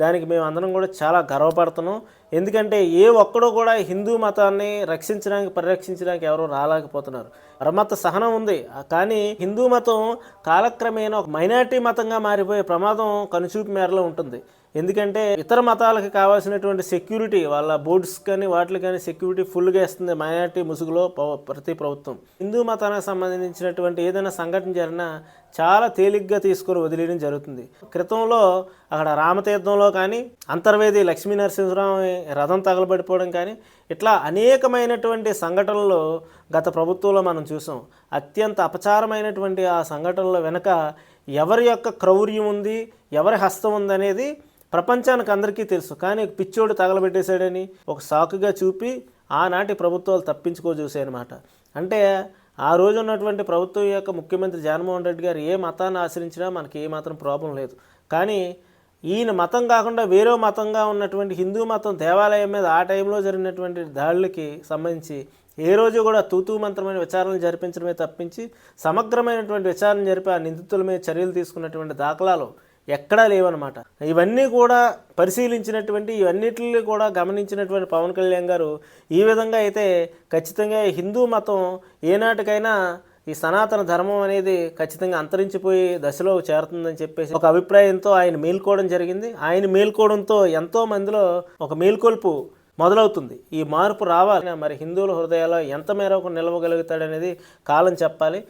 దానికి మేము అందరం కూడా చాలా గర్వపడుతున్నాం. ఎందుకంటే ఏ ఒక్కడో కూడా హిందూ మతాన్ని రక్షించడానికి పరిరక్షించడానికి ఎవరు రాలేకపోతున్నారు. పరమత సహనం ఉంది. కానీ హిందూ మతం కాలక్రమేణా ఒక మైనారిటీ మతంగా మారిపోయే ప్రమాదం కనుచూపు మేరలో ఉంటుంది. ఎందుకంటే ఇతర మతాలకు కావాల్సినటువంటి సెక్యూరిటీ వాళ్ళ బోర్డ్స్ కానీ వాటికి కానీ సెక్యూరిటీ ఫుల్గా ఇస్తుంది మైనారిటీ ముసుగులో ప్రతి ప్రభుత్వం. హిందూ మతానికి సంబంధించినటువంటి ఏదైనా సంఘటన జరిగినా చాలా తేలిగ్గా తీసుకొని వదిలేయడం జరుగుతుంది. క్రితంలో అక్కడ రామతీర్థంలో కానీ అంతర్వేది లక్ష్మీ నరసింహరావు రథం తగలబడిపోవడం కానీ ఇట్లా అనేకమైనటువంటి సంఘటనలు గత ప్రభుత్వంలో మనం చూసాం. అత్యంత అపచారమైనటువంటి ఆ సంఘటనల వెనుక ఎవరి యొక్క క్రౌర్యం ఉంది ఎవరి హస్తం ఉందనేది ప్రపంచానికి అందరికీ తెలుసు. కానీ పిచ్చోడు తగలబెట్టేశాడని ఒక సాకుగా చూపి ఆనాటి ప్రభుత్వాలు తప్పించుకో చూసాయన్నమాట అంటే ఆ రోజు ఉన్నటువంటి ప్రభుత్వం యొక్క ముఖ్యమంత్రి జగన్మోహన్ రెడ్డి గారు ఏ మతాన్ని ఆశ్రయించినా మనకి ఏ మాత్రం ప్రాబ్లం లేదు. కానీ ఈయన మతం కాకుండా వేరే మతంగా ఉన్నటువంటి హిందూ మతం దేవాలయం మీద ఆ టైంలో జరిగినటువంటి దాడులకి సంబంధించి ఏ రోజు కూడా తూతూ మంత్రమైన విచారణలు జరిపించడమే తప్పించి సమగ్రమైనటువంటి విచారణ జరిపి ఆ నిందితుల మీద చర్యలు తీసుకున్నటువంటి దాఖలాలు ఎక్కడా లేవన్నమాట. ఇవన్నీ కూడా పరిశీలించినటువంటి ఇవన్నిటిని కూడా గమనించినటువంటి పవన్ కళ్యాణ్ గారు ఈ విధంగా అయితే ఖచ్చితంగా హిందూ మతం ఏనాటికైనా ఈ సనాతన ధర్మం అనేది ఖచ్చితంగా అంతరించిపోయి దశలో చేరుతుందని చెప్పేసి ఒక అభిప్రాయంతో ఆయన మేల్కోవడం జరిగింది. ఆయన మేల్కోవడంతో ఎంతో మందిలో ఒక మేల్కొల్పు మొదలవుతుంది. ఈ మార్పు రావాలి మరి హిందువుల హృదయాల్లో ఎంత మేరకు నిలవగలుగుతాడనేది కాలం చెప్పాలి.